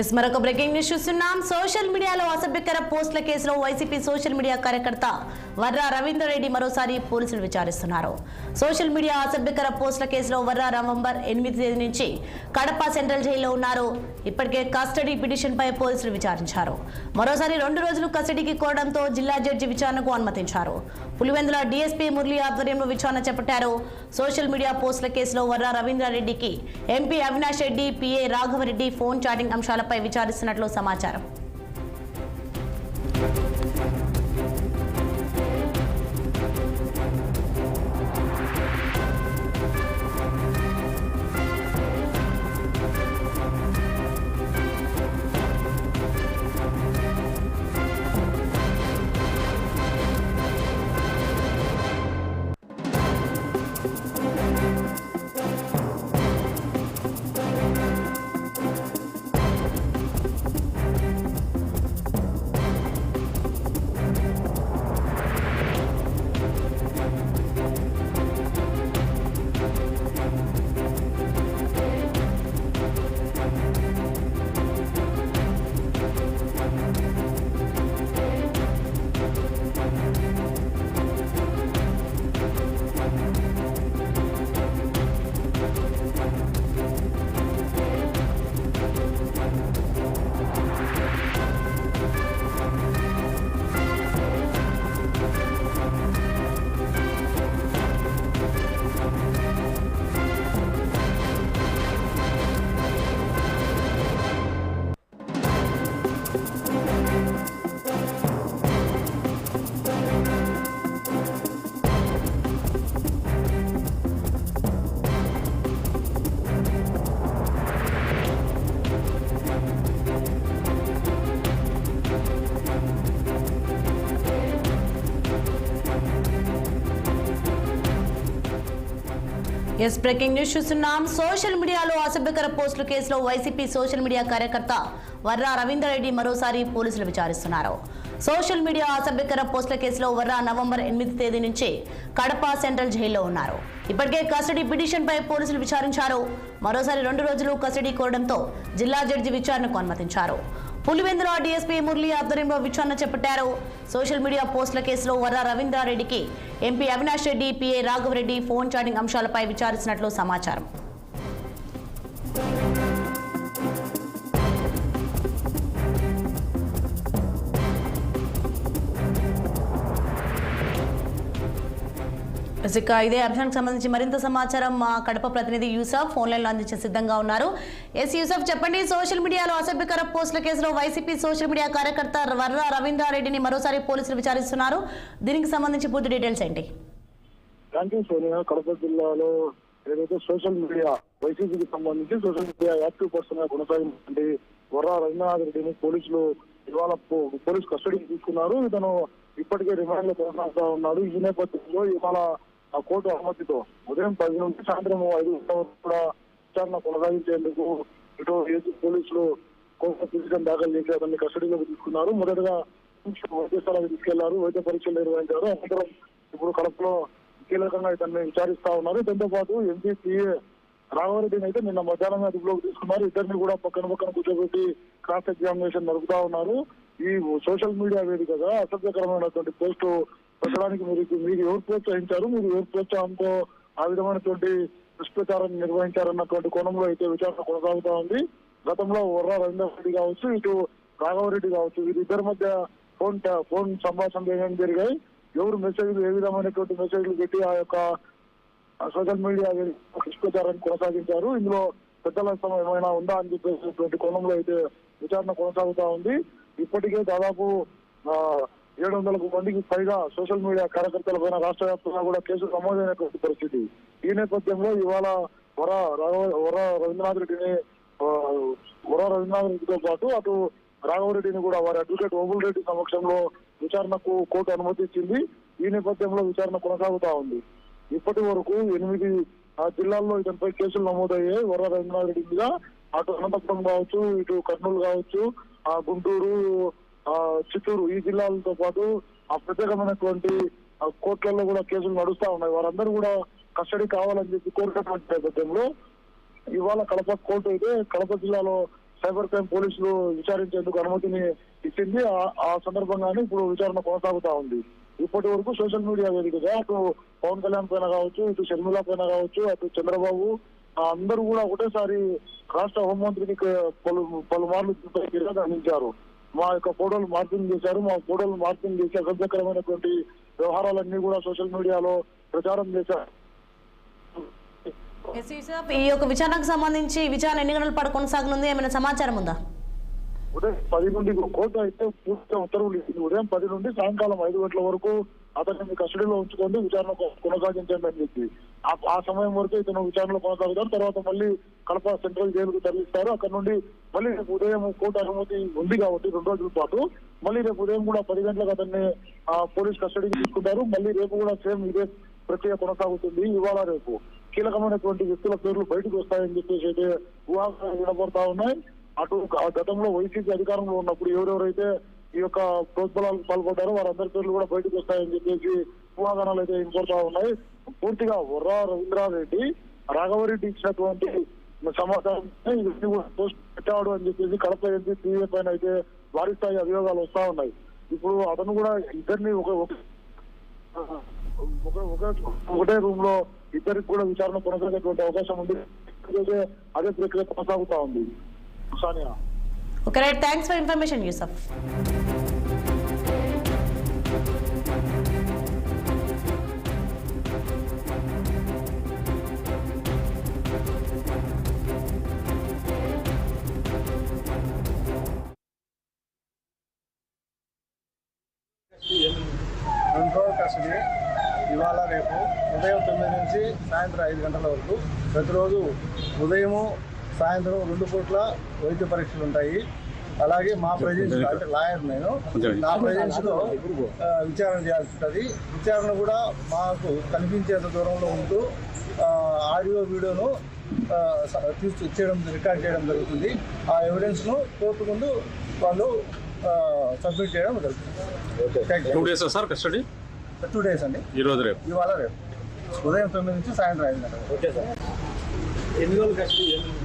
Yes మరొక breaking news చూస్తున్నాం. Social మీడియాలో అసభ్యకర పోస్టుల కేసులో వైసీపీ సోషల్ మీడియా కార్యకర్త వర్రా రవీందర్ రెడ్డి మరోసారి పోలీసులు విచారిస్తున్నారు. సోషల్ మీడియా అసభ్యకర పోస్టుల కేసులో వర్రా నవంబర్ ఎనిమిది తేదీ నుంచి కడప సెంట్రల్ జైల్లో ఉన్నారు. ఇప్పటికే కస్టడీ పిటిషన్పై పోలీసులు విచారించారు. మరోసారి రెండు రోజులు కస్టడీకి కోరడంతో జిల్లా జడ్జి విచారణకు అనుమతించారు. పులివెందుల డీఎస్పీ మురళి ఆధ్వర్యంలో విచారణ చేపట్టారు. సోషల్ మీడియా పోస్టుల కేసులో Varra రవీంద్రారెడ్డికి MP Avinash Reddy PA Raghavareddy phone chatting అంశాలపై విచారిస్తున్నట్లు సమాచారం. S breaking news చూస్తున్నాం. సోషల్ మీడియాలో అసభ్యకర పోస్టుల కేసులో వైసీపీ సోషల్ మీడియా కార్యకర్త వర్రా రవీందర్ రెడ్డి మరోసారి పోలీసులు విచారిస్తున్నారు. సోషల్ మీడియా అసభ్యకర పోస్టుల కేసులో వర్రా నవంబర్ ఎనిమిది తేదీ నుంచి కడప సెంట్రల్ జైల్లో ఉన్నారు. ఇప్పటికే కస్టడీ పిటిషన్పై పోలీసులు విచారించారు. మరోసారి రెండు రోజులు కస్టడీ కోరడంతో జిల్లా జడ్జి విచారణకు అనుమతించారు. పులివెందుల డీఎస్పీ మురళి ఆధ్వర్యంలో విచారణ చేపట్టారు. సోషల్ మీడియా పోస్టుల కేసులో Varra రవీంద్రారెడ్డికి MP Avinash Reddy PA Raghava Reddy phone chatting అంశాలపై విచారిస్తున్నట్లు సమాచారం. ఇక ఇదే అంశానికి సంబంధించి మరింత సమాచారం మా కడప ప్రతినిధి యూసఫ్ ఫోన్లైన్లో అందించే సిద్ధంగా ఉన్నారు. ఎస్ యూసఫ్ చెప్పండి సోషల్ మీడియాలో అసభ్యకర పోస్టుల కేసులో వైసీపీ సోషల్ మీడియా కార్యకర్త వర్ర రవీంద్రారెడ్డిని మరోసారి పోలీసులు విచారిస్తున్నారు. దీనికి సంబంధించి పూర్తి డీటెయిల్స్ ఏంటి? కడప జిల్లాలో ఏదైతే సోషల్ మీడియా వైసీపీకి సంబంధించి సోషల్ మీడియా యాక్టివ్ పర్సన్గా కొనసాగినటువంటి వర్రా రవీంద్రనాథ్ రెడ్డిని పోలీసులు ఇవాళ పోలీస్ కస్టడీకి తీసుకున్నారు. ఇతను ఇప్పటికే రిమాండ్లో కొనసాగుతా ఉన్నాడు. ఈ నేపథ్యంలో ఇవాళ ఆ కోర్టు అనుమతితో ఉదయం పది నుంచి సాయంత్రం ఐదు కూడా విచారణ కొనసాగించేందుకు ఇటు పోలీసులు కోర్టు పిటిషన్ దాఖలు చేసి అతన్ని కస్టడీలోకి తీసుకున్నారు. మొదటగా వైద్యశాలకు తీసుకెళ్ళారు. వైద్య పరీక్షలు నిర్వహించారు. అనంతరం ఇప్పుడు కడపలో కీలకంగా ఇతన్ని విచారిస్తా ఉన్నారు. దీంతో పాటు ఎంపీసీఏ రాఘవరెడ్డిని అయితే నిన్న మధ్యాహ్నం అదుపులోకి తీసుకున్నారు. ఇద్దరిని కూడా పక్కన పక్కన కూర్చోబెట్టి క్రాస్ ఎగ్జామినేషన్ నడుపుతా ఉన్నారు. ఈ సోషల్ మీడియా వేదికగా అసభ్యకరమైనటువంటి పోస్టు పెట్టడానికి మీరు మీరు ఎవరు ప్రోత్సహించారు? మీరు ఎవరు ప్రోత్సాహంతో ఆ విధమైనటువంటి దుష్ప్రచారం నిర్వహించారన్నటువంటి కోణంలో అయితే విచారణ కొనసాగుతా ఉంది. గతంలో వర్ర రవీందర్ రెడ్డి కావచ్చు ఇటు రాఘవరెడ్డి కావచ్చు వీరిద్దరి మధ్య ఫోన్ ఫోన్ సంభాషణలు ఏమేమి జరిగాయి? ఎవరు మెసేజ్లు ఏ విధమైనటువంటి మెసేజ్లు పెట్టి ఆ యొక్క సోషల్ మీడియా దుష్ప్రచారాన్ని కొనసాగించారు? ఇందులో పెద్దల ఏమైనా ఉందా అని చెప్పేసినటువంటి కోణంలో అయితే విచారణ కొనసాగుతా ఉంది. ఇప్పటికే దాదాపు ఆ, ఏడు వందలకు మందికి పైగా సోషల్ మీడియా కార్యకర్తల పైన రాష్ట్ర వ్యాప్తంగా కూడా కేసులు నమోదైనటువంటి పరిస్థితి. ఈ నేపథ్యంలో ఇవాళ వర వర రవీంద్రనాథ్ రెడ్డిని వర రవీంద్రనాథ్ రెడ్డితో పాటు అటు రాఘవరెడ్డిని కూడా వారి అడ్వకేట్ ఓబుల్ రెడ్డి సమక్షంలో విచారణకు కోర్టు అనుమతించింది ఈ నేపథ్యంలో విచారణ కొనసాగుతా ఉంది. ఇప్పటి వరకు ఎనిమిది ఆ జిల్లాల్లో ఇతనిపై కేసులు నమోదయ్యాయి. వర రవీంద్రనాథ్ రెడ్డి మీద అటు అనంతపురం కావచ్చు ఇటు కర్నూలు కావచ్చు ఆ గుంటూరు చిత్తూరు ఈ జిల్లాలతో పాటు ఆ ప్రత్యేకమైనటువంటి కోర్టులలో కూడా కేసులు నడుస్తా ఉన్నాయి. వారందరూ కూడా కస్టడీ కావాలని చెప్పి కోరుకున్నటువంటి నేపథ్యంలో ఇవాళ కడప కోర్టు అయితే కడప జిల్లాలో సైబర్ క్రైమ్ పోలీసులు విచారించేందుకు అనుమతిని ఇచ్చింది. ఆ- ఆ సందర్భంగానే ఇప్పుడు విచారణ కొనసాగుతా ఉంది. ఇప్పటి వరకు సోషల్ మీడియా వేదికగా అటు పవన్ కళ్యాణ్ పైన కావచ్చు ఇటు షర్మిల పైన కావచ్చు అటు చంద్రబాబు అందరూ కూడా ఒకటేసారి రాష్ట్ర హోంమంత్రికి పలు పలుమార్లు ఫిర్యాదు అందించారు. మా యొక్క ఫోటోలు మార్పింగ్ చేశారు. మా ఫోటోలు మార్పింగ్ చేసి అసభ్యకరమైనటువంటి వ్యవహారాలన్నీ కూడా సోషల్ మీడియాలో ప్రచారం చేశారు. ఈ యొక్క విచారణకు సంబంధించి విచారణ ఎన్ని గంటల పాటు కొనసాగనుంది ఏమైనా సమాచారం ఉందా? ఉదయం పది నుండి కోర్టు అయితే పూర్తిగా ఉత్తర్వులు ఇచ్చింది. ఉదయం పది నుండి సాయంకాలం ఐదు గంటల వరకు అతన్ని మీ కస్టడీలో ఉంచుకొని విచారణ కొనసాగించండి అని చెప్పి. ఆ- సమయం వరకు ఇతను విచారణలో కొనసాగుతారు. తర్వాత మళ్ళీ కడప సెంట్రల్ జైలుకు తరలిస్తారు. అక్కడ నుండి మళ్ళీ రేపు ఉదయం కోర్టు అనుమతి ఉంది కాబట్టి రెండు రోజుల పాటు మళ్ళీ రేపు ఉదయం కూడా పది గంటలకు అతన్ని ఆ, పోలీస్ కస్టడీకి తీసుకుంటారు. మళ్ళీ రేపు కూడా సేమ్ ఇదే ప్రక్రియ కొనసాగుతుంది. ఇవాళ రేపు కీలకమైనటువంటి వ్యక్తుల పేర్లు బయటకు వస్తాయని చెప్పేసి అయితే ఊహాగానాలు వినపడతా ఉన్నాయి. అటు ఆ గతంలో వైసీపీ అధికారంలో ఉన్నప్పుడు ఎవరెవరైతే ఈ యొక్క ప్రోత్బలాలకు పాల్పడ్డారో వారందరి పేర్లు కూడా బయటకు వస్తాయని చెప్పేసి ఊహాగానాలు అయితే వినపడతా ఉన్నాయి. పూర్తిగా వర్రా రవీంద్రారెడ్డి రాఘవరెడ్డి ఇచ్చినటువంటి సమాచారం ఇవన్నీ కూడా పోస్ట్ పెట్టాడు అని చెప్పేసి కడప ఎంపీ టీవీ పైన అయితే భారీ స్థాయి అభియోగాలు వస్తా ఉన్నాయి. ఇప్పుడు అతను కూడా ఇద్దరిని ఒక ఒక ఒకటే రూమ్లో ఇద్దరికి కూడా విచారణ కొనసాగేటువంటి అవకాశం ఉంది. అయితే అదే ప్రక్రియ కొనసాగుతా ఉంది. Okay right thanks for information Yusuf రోజుల కస్టడీ ఇవాళ రేపు ఉదయం తొమ్మిది నుంచి సాయంత్రం ఐదు గంటల వరకు ప్రతిరోజు ఉదయము సాయంత్రం రెండు పూట్ల వైద్య పరీక్షలు ఉంటాయి. అలాగే మా ప్రజెన్స్ అంటే లాయర్ నేను నా ప్రజెన్స్లో ఆ, విచారణ చేయాల్సి ఉంటుంది. విచారణ కూడా మాకు కనిపించేంత దూరంలో ఉంటూ ఆడియో వీడియోను తీసి చేయడం రికార్డ్ చేయడం జరుగుతుంది. ఆ ఎవిడెన్స్ను కోర్టు ముందు వాళ్ళు సబ్మిట్ చేయడం జరుగుతుంది. Thank two days sir custody? Two days అండి. ఈ రోజు రేపు. ఇవాళ రేపు. ఉదయం తొమ్మిది నుంచి సాయంత్రం ఐదు గంటలకు ఓకే సార్. ఎన్ని రోజులు కష్టం